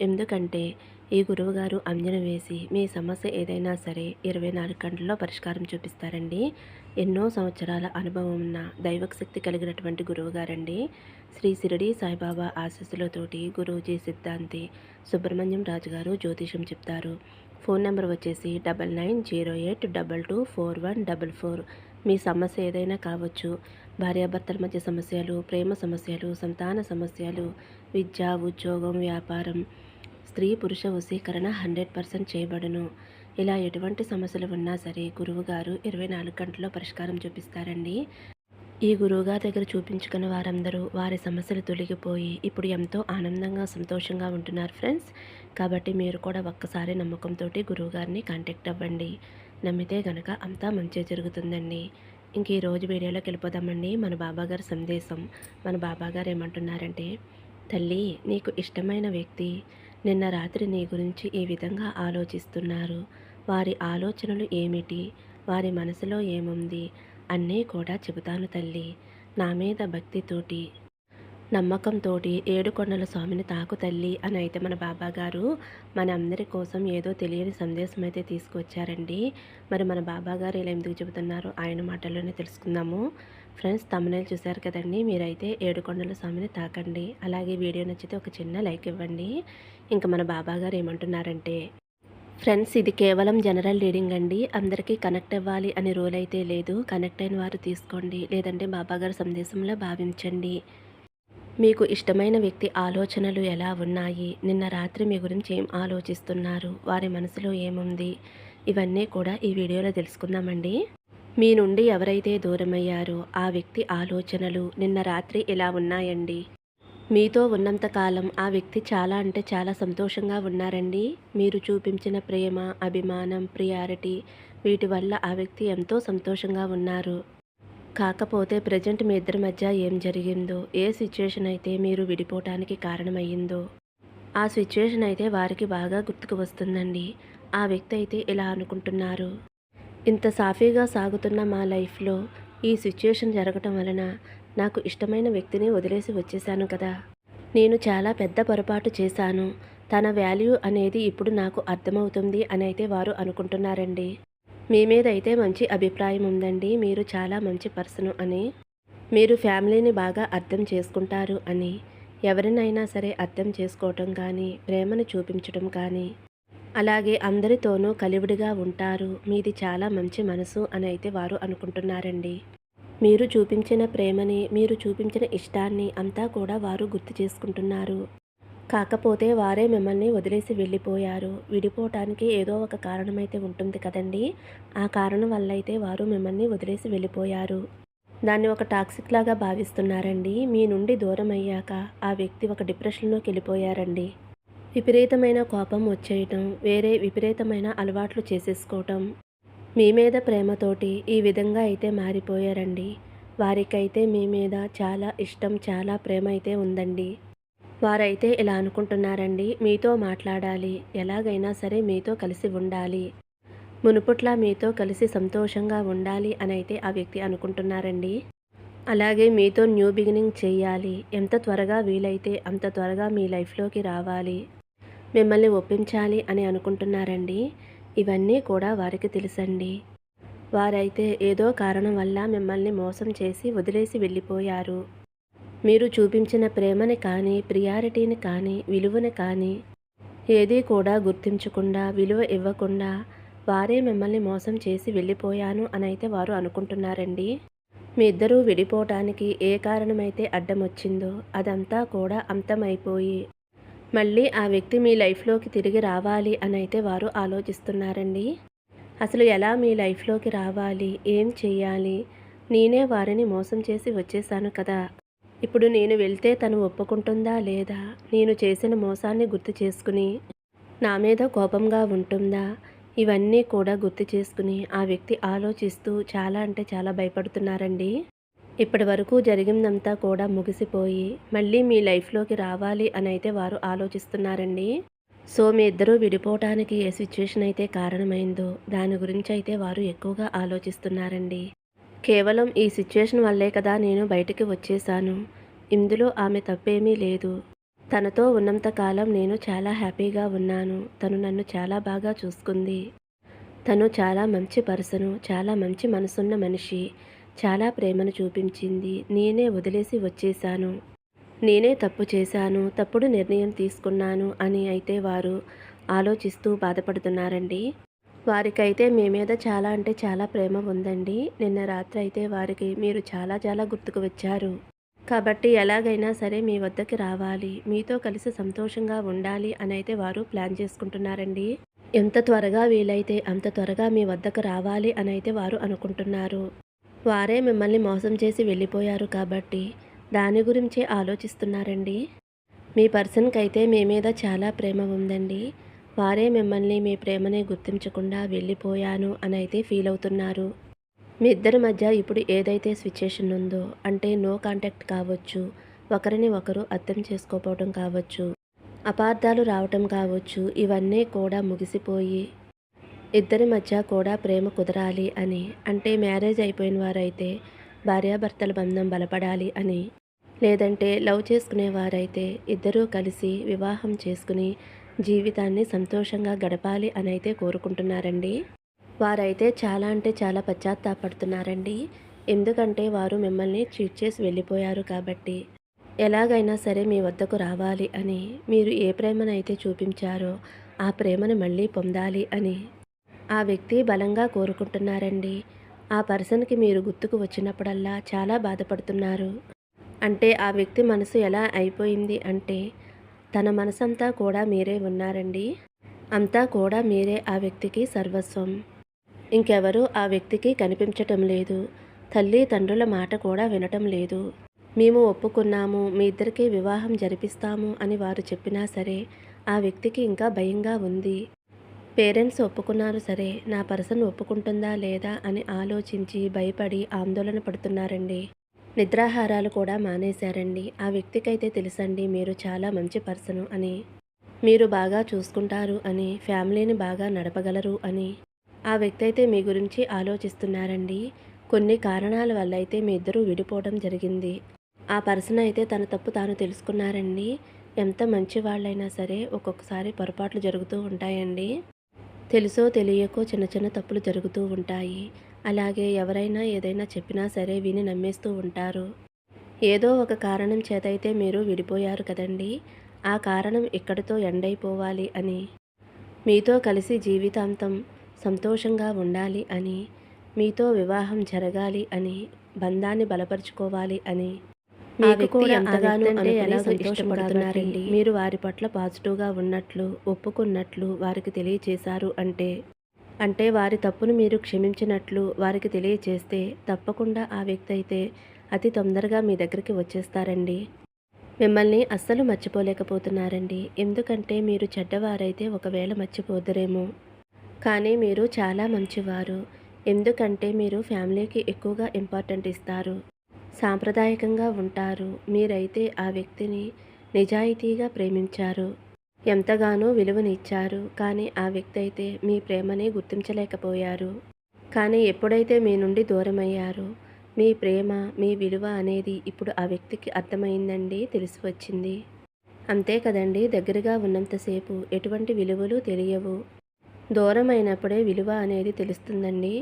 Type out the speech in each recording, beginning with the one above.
ఎందుకంటే ఈ గురువుగారు అంజన వేసి మీ సమస్య ఏదైనా సరే ఇరవై నాలుగు గంటల్లో పరిష్కారం చూపిస్తారండి. ఎన్నో సంవత్సరాల అనుభవం ఉన్న దైవక శక్తి కలిగినటువంటి గురువుగారండి. శ్రీ సిరిడి సాయిబాబా ఆశస్సులతోటి గురూజీ సిద్ధాంతి సుబ్రహ్మణ్యం రాజు గారు జ్యోతిషం చెప్తారు. ఫోన్ నెంబర్ వచ్చేసి double nine zero eight double two four one double four. మీ సమస్య ఏదైనా కావచ్చు భార్యాభర్తల మధ్య సమస్యలు ప్రేమ సమస్యలు సంతాన సమస్యలు విద్య ఉద్యోగం వ్యాపారం స్త్రీ పురుష వశీకరణ హండ్రెడ్ పర్సెంట్ చేయబడును. ఇలా ఎటువంటి సమస్యలు ఉన్నా సరే గురువుగారు ఇరవై నాలుగు గంటల్లో పరిష్కారం చూపిస్తారండి. ఈ గురువుగారి దగ్గర చూపించుకున్న వారందరూ వారి సమస్యలు తొలగిపోయి ఇప్పుడు ఎంతో ఆనందంగా సంతోషంగా ఉంటున్నారు ఫ్రెండ్స్. కాబట్టి మీరు కూడా ఒక్కసారి నమ్మకంతో గురువుగారిని కాంటాక్ట్ అవ్వండి. నమ్మితే గనక అంతా మంచి జరుగుతుందండి. ఇంక ఈ రోజు వీడియోలోకి వెళ్ళిపోదామండి. మన బాబాగారి సందేశం. మన బాబాగారు ఏమంటున్నారంటే తల్లి నీకు ఇష్టమైన వ్యక్తి నిన్న రాత్రి నీ గురించి ఈ విధంగా ఆలోచిస్తున్నారు. వారి ఆలోచనలు ఏమిటి? వారి మనసులో ఏముంది? అన్నీ కూడా చెబుతాను తల్లి. నా మీద భక్తితోటి నమ్మకంతోటి ఏడుకొండల స్వామిని తాకు తల్లి అని అయితే మన బాబా గారు మన అందరి కోసం ఏదో తెలియని సందేశం అయితే తీసుకొచ్చారండి. మరి మన బాబా గారు ఇలా ఎందుకు చెబుతున్నారు? ఆయన మాటల్లోనే తెలుసుకుందాము. ఫ్రెండ్స్ తమ్మునేలు చూశారు కదండి? మీరైతే ఏడుకొండల స్వామిని తాకండి. అలాగే వీడియో నచ్చితే ఒక చిన్న లైక్ ఇవ్వండి. ఇంకా మన బాబా గారు ఏమంటున్నారంటే ఫ్రెండ్స్ ఇది కేవలం జనరల్ రీడింగ్ అండి. అందరికీ కనెక్ట్ అవ్వాలి అని రూల్ అయితే లేదు. కనెక్ట్ అయిన వారు తీసుకోండి. లేదంటే బాబాగారి సందేశంలో భావించండి. మీకు ఇష్టమైన వ్యక్తి ఆలోచనలు ఎలా ఉన్నాయి? నిన్న రాత్రి మీ గురించి ఏం ఆలోచిస్తున్నారు? వారి మనసులో ఏముంది? ఇవన్నీ కూడా ఈ వీడియోలో తెలుసుకుందామండి. మీ నుండి ఎవరైతే దూరమయ్యారో ఆ వ్యక్తి ఆలోచనలు నిన్న రాత్రి ఎలా ఉన్నాయండి? మీతో ఉన్నంతకాలం ఆ వ్యక్తి చాలా అంటే చాలా సంతోషంగా ఉన్నారండి. మీరు చూపించిన ప్రేమ అభిమానం ప్రియారిటీ వీటి వల్ల ఆ వ్యక్తి ఎంతో సంతోషంగా ఉన్నారు. కాకపోతే ప్రజెంట్ మీ ఇద్దరి మధ్య ఏం జరిగిందో ఏ సిచ్యుయేషన్ అయితే మీరు విడిపోవటానికి కారణమయ్యిందో ఆ సిచ్యుయేషన్ అయితే వారికి బాగా గుర్తుకు వస్తుందండి. ఆ వ్యక్తి అయితే ఇలా అనుకుంటున్నారు. ఇంత సాఫీగా సాగుతున్న మా లైఫ్లో ఈ సిచ్యుయేషన్ జరగటం వలన నాకు ఇష్టమైన వ్యక్తిని వదిలేసి వచ్చేసాను కదా. నేను చాలా పెద్ద పొరపాటు చేశాను. తన వాల్యూ అనేది ఇప్పుడు నాకు అర్థమవుతుంది అని అయితే వారు అనుకుంటున్నారండి. మీ మీద అయితే మంచి అభిప్రాయం ఉందండి. మీరు చాలా మంచి పర్సన్ అని. మీరు ఫ్యామిలీని బాగా అర్థం చేసుకుంటారు అని. ఎవరినైనా సరే అర్థం చేసుకోవటం కానీ ప్రేమను చూపించడం కానీ అలాగే అందరితోనూ కలివిడిగా ఉంటారు. మీది చాలా మంచి మనసు అని అయితే వారు అనుకుంటున్నారండి. మీరు చూపించిన ప్రేమని మీరు చూపించిన ఇష్టాన్ని అంతా కూడా వారు గుర్తు చేసుకుంటున్నారు. కాకపోతే వారే మిమ్మల్ని వదిలేసి వెళ్ళిపోయారు. విడిపోవటానికి ఏదో ఒక కారణమైతే ఉంటుంది కదండి. ఆ కారణం వల్ల అయితే వారు మిమ్మల్ని వదిలేసి వెళ్ళిపోయారు. దాన్ని ఒక టాక్సిక్ లాగా భావిస్తున్నారండి. మీ నుండి దూరం అయ్యాక ఆ వ్యక్తి ఒక డిప్రెషన్లోకి వెళ్ళిపోయారండి. విపరీతమైన కోపం వచ్చేయటం వేరే విపరీతమైన అలవాట్లు చేసేసుకోవటం. మీ మీద ప్రేమతోటి ఈ విధంగా అయితే మారిపోయారండి. వారికైతే మీ మీద చాలా ఇష్టం చాలా ప్రేమ అయితే ఉందండి. వారైతే ఇలా అనుకుంటున్నారండి మీతో మాట్లాడాలి ఎలాగైనా సరే మీతో కలిసి ఉండాలి. మునుపుట్లా మీతో కలిసి సంతోషంగా ఉండాలి అని అయితే ఆ వ్యక్తి అనుకుంటున్నారండి. అలాగే మీతో న్యూ బిగినింగ్ చేయాలి ఎంత త్వరగా వీలైతే అంత త్వరగా మీ లైఫ్లోకి రావాలి. మిమ్మల్ని ఒప్పించాలి అని అనుకుంటున్నారండి. ఇవన్నీ కూడా వారికి తెలుసండి. వారైతే ఏదో కారణం వల్ల మిమ్మల్ని మోసం చేసి వదిలేసి వెళ్ళిపోయారు. మీరు చూపించిన ప్రేమని కానీ ప్రియారిటీని కానీ విలువని కానీ ఏదీ కూడా గుర్తించకుండా విలువ ఇవ్వకుండా వారే మిమ్మల్ని మోసం చేసి వెళ్ళిపోయాను అని అయితే వారు అనుకుంటున్నారండి. మీ ఇద్దరూ విడిపోవటానికి ఏ కారణమైతే అడ్డం వచ్చిందో అదంతా కూడా అంతమైపోయి మళ్ళీ ఆ వ్యక్తి మీ లైఫ్లోకి తిరిగి రావాలి అని అయితే వారు ఆలోచిస్తున్నారండి. అసలు ఎలా మీ లైఫ్లోకి రావాలి? ఏం చేయాలి? నేనే వారిని మోసం చేసి వచ్చేసాను కదా. ఇప్పుడు నేను వెళ్తే తను ఒప్పుకుంటుందా లేదా? నేను చేసిన మోసాన్ని గుర్తు చేసుకుని నా మీద కోపంగా ఉంటుందా? ఇవన్నీ కూడా గుర్తు చేసుకుని ఆ వ్యక్తి ఆలోచిస్తూ చాలా అంటే చాలా భయపడుతున్నారండి. ఇప్పటి వరకు జరిగిందంతా కూడా ముగిసిపోయి మళ్ళీ మీ లైఫ్లోకి రావాలి అని అయితే వారు ఆలోచిస్తున్నారండి. సో మీ ఇద్దరూ విడిపోవటానికి ఏ సిచ్యువేషన్ అయితే కారణమైందో దాని గురించి అయితే వారు ఎక్కువగా ఆలోచిస్తున్నారండి. కేవలం ఈ సిచ్యువేషన్ వల్లే కదా నేను బయటికి వచ్చేసాను ఇందులో ఆమె తప్పేమీ లేదు. తనతో ఉన్నంత కాలం నేను చాలా హ్యాపీగా ఉన్నాను. తను నన్ను చాలా బాగా చూసుకుంది. తను చాలా మంచి పర్సను చాలా మంచి మనసున్న మనిషి. చాలా ప్రేమను చూపించింది. నేనే వదిలేసి వచ్చేశాను. నేనే తప్పు చేశాను. తప్పుడు నిర్ణయం తీసుకున్నాను అని అయితే వారు ఆలోచిస్తూ బాధపడుతున్నారండి. వారికైతే మీ మీద చాలా అంటే చాలా ప్రేమ ఉందండి. నిన్న రాత్రి అయితే వారికి మీరు చాలా చాలా గుర్తుకు వచ్చారు. కాబట్టి ఎలాగైనా సరే మీ వద్దకి రావాలి. మీతో కలిసి సంతోషంగా ఉండాలి అని అయితే వారు ప్లాన్ చేసుకుంటున్నారండి. ఎంత త్వరగా వీలైతే అంత త్వరగా మీ వద్దకు రావాలి అని అయితే వారు అనుకుంటున్నారు. వారే మిమ్మల్ని మోసం చేసి వెళ్ళిపోయారు కాబట్టి దాని గురించే ఆలోచిస్తున్నారండి. మీ పర్సన్కి అయితే మీ మీద చాలా ప్రేమ ఉందండి. వారే మిమ్మల్ని మీ ప్రేమని గుర్తించకుండా వెళ్ళిపోయాను అని అయితే ఫీల్ అవుతున్నారు. మీ ఇద్దరి మధ్య ఇప్పుడు ఏదైతే సిచ్యుయేషన్ ఉందో అంటే నో కాంటాక్ట్ కావచ్చు ఒకరిని ఒకరు అర్థం చేసుకోపోవడం కావచ్చు అపార్థాలు రావటం కావచ్చు ఇవన్నీ కూడా ముగిసిపోయి ఇద్దరి మధ్య కూడా ప్రేమ కుదరాలి అని అంటే మ్యారేజ్ అయిపోయిన వారైతే భార్యాభర్తల బంధం బలపడాలి అని లేదంటే లవ్ చేసుకునేవారైతే ఇద్దరూ కలిసి వివాహం చేసుకుని జీవితాన్ని సంతోషంగా గడపాలి అని అయితే కోరుకుంటున్నారండి. వారైతే చాలా అంటే చాలా పశ్చాత్తాపడుతున్నారండి. ఎందుకంటే వారు మిమ్మల్ని చీట్ చేసి వెళ్ళిపోయారు కాబట్టి. ఎలాగైనా సరే మీ వద్దకు రావాలి అని మీరు ఏ ప్రేమనైతే చూపించారో ఆ ప్రేమను మళ్ళీ పొందాలి అని ఆ వ్యక్తి బలంగా కోరుకుంటున్నారండి. ఆ పర్సన్కి మీరు గుర్తుకు వచ్చినప్పుడల్లా చాలా బాధపడుతున్నారు. అంటే ఆ వ్యక్తి మనసు ఎలా అయిపోయింది అంటే తన మనసంతా కూడా మీరే ఉన్నారండి. అంతా కూడా మీరే ఆ వ్యక్తికి సర్వస్వం. ఇంకెవరూ ఆ వ్యక్తికి కనిపించటం లేదు. తల్లి తండ్రుల మాట కూడా వినటం లేదు. మేము ఒప్పుకున్నాము మీ ఇద్దరికి వివాహం జరిపిస్తాము అని వారు చెప్పినా సరే ఆ వ్యక్తికి ఇంకా భయంగా ఉంది. పేరెంట్స్ ఒప్పుకున్నారు సరే. నా పర్సన్ ఒప్పుకుంటుందా లేదా అని ఆలోచించి భయపడి ఆందోళన పడుతున్నారండి. నిద్రాహారాలు కూడా మానేశారండి. ఆ వ్యక్తికైతే తెలుసండి మీరు చాలా మంచి పర్సను అని. మీరు బాగా చూసుకుంటారు అని ఫ్యామిలీని బాగా నడపగలరు అని. ఆ వ్యక్తి అయితే మీ గురించి ఆలోచిస్తున్నారండి. కొన్ని కారణాల వల్ల అయితే మీ ఇద్దరూ విడిపోవడం జరిగింది. ఆ పర్సన్ అయితే తన తప్పు తాను తెలుసుకున్నారండి. ఎంత మంచి వాళ్ళైనా సరే ఒక్కొక్కసారి పొరపాట్లు జరుగుతూ ఉంటాయండి. తెలుసో తెలియకో చిన్న చిన్న తప్పులు జరుగుతూ ఉంటాయి. అలాగే ఎవరైనా ఏదైనా చెప్పినా సరే విని నమ్మేస్తూ ఉంటారు. ఏదో ఒక కారణం చేతైతే మీరు విడిపోయారు కదండి. ఆ కారణం ఇక్కడితో ఎండైపోవాలి అని. మీతో కలిసి జీవితాంతం సంతోషంగా ఉండాలి అని. మీతో వివాహం జరగాలి అని. బంధాన్ని బలపరుచుకోవాలి అని. మీకు కూడా అంతగానో అంటే ఎలా ఇష్టపడుతున్నారండి మీరు వారి పట్ల పాజిటివ్గా ఉన్నట్లు ఒప్పుకున్నట్లు వారికి తెలియచేశారు అంటే అంటే వారి తప్పును మీరు క్షమించినట్లు వారికి తెలియచేస్తే తప్పకుండా ఆ వ్యక్తి అయితే అతి తొందరగా మీ దగ్గరికి వచ్చేస్తారండి. మిమ్మల్ని అస్సలు మర్చిపోలేకపోతున్నారండి. ఎందుకంటే మీరు చెడ్డవారైతే ఒకవేళ మర్చిపోదురేమో. కానీ మీరు చాలా మంచివారు. ఎందుకంటే మీరు ఫ్యామిలీకి ఎక్కువగా ఇంపార్టెంట్ ఇస్తారు. సాంప్రదాయకంగా ఉంటారు. మీరైతే ఆ వ్యక్తిని నిజాయితీగా ప్రేమించారు. ఎంతగానో విలువనిచ్చారు. కానీ ఆ వ్యక్తి అయితే మీ ప్రేమని గుర్తించలేకపోయారు. కానీ ఎప్పుడైతే మీ నుండి దూరమయ్యారో మీ ప్రేమ మీ విలువ అనేది ఇప్పుడు ఆ వ్యక్తికి అర్థమైందండి తెలిసి వచ్చింది అంతే కదండి దగ్గరగా ఉన్నంతసేపు ఎటువంటి విలువలు తెలియవు. దూరమైనప్పుడే విలువ అనేది తెలుస్తుందండి.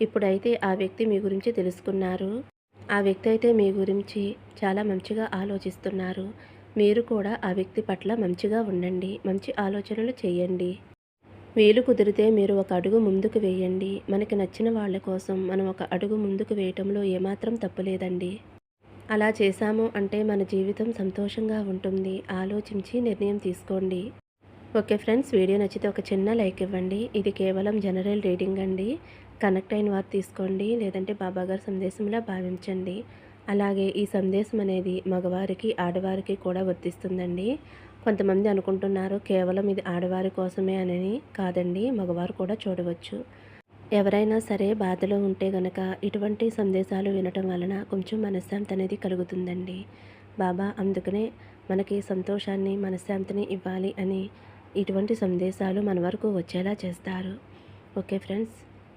ఇప్పుడైతే ఆ వ్యక్తి మీ గురించి తెలుసుకున్నారు. ఆ వ్యక్తి అయితే మీ గురించి చాలా మంచిగా ఆలోచిస్తున్నారు. మీరు కూడా ఆ వ్యక్తి పట్ల మంచిగా ఉండండి. మంచి ఆలోచనలు చేయండి. వీలు కుదిరితే మీరు ఒక అడుగు ముందుకు వేయండి. మనకి నచ్చిన వాళ్ళ కోసం మనం ఒక అడుగు ముందుకు వేయటంలో ఏమాత్రం తప్పులేదండి అలా చేశాము అంటే మన జీవితం సంతోషంగా ఉంటుంది. ఆలోచించి నిర్ణయం తీసుకోండి. ఓకే ఫ్రెండ్స్ వీడియో నచ్చితే ఒక చిన్న లైక్ ఇవ్వండి. ఇది కేవలం జనరల్ రీడింగ్ అండి. కనెక్ట్ అయిన వారు తీసుకోండి. లేదంటే బాబాగారి సందేశంలా భావించండి. అలాగే ఈ సందేశం అనేది మగవారికి ఆడవారికి కూడా వర్తిస్తుందండి. కొంతమంది అనుకుంటున్నారు కేవలం ఇది ఆడవారి కోసమే అని కాదండి. మగవారు కూడా చూడవచ్చు. ఎవరైనా సరే బాధలో ఉంటే గనక ఇటువంటి సందేశాలు వినటం వలన కొంచెం మనశ్శాంతి అనేది కలుగుతుందండి. బాబా అందుకనే మనకి సంతోషాన్ని మనశ్శాంతిని ఇవ్వాలి అని ఇటువంటి సందేశాలు మన వరకు వచ్చేలా చేస్తారు. ఓకే ఫ్రెండ్స్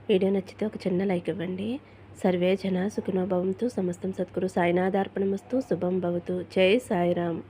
వీడియో నచ్చితే ఒక చిన్న లైక్ ఇవ్వండి. సర్వే జన సుఖినోభవంతు సమస్తం సద్గురు. సాయినాథార్పణమస్తు. శుభం భవతు. జై సాయిరామ్.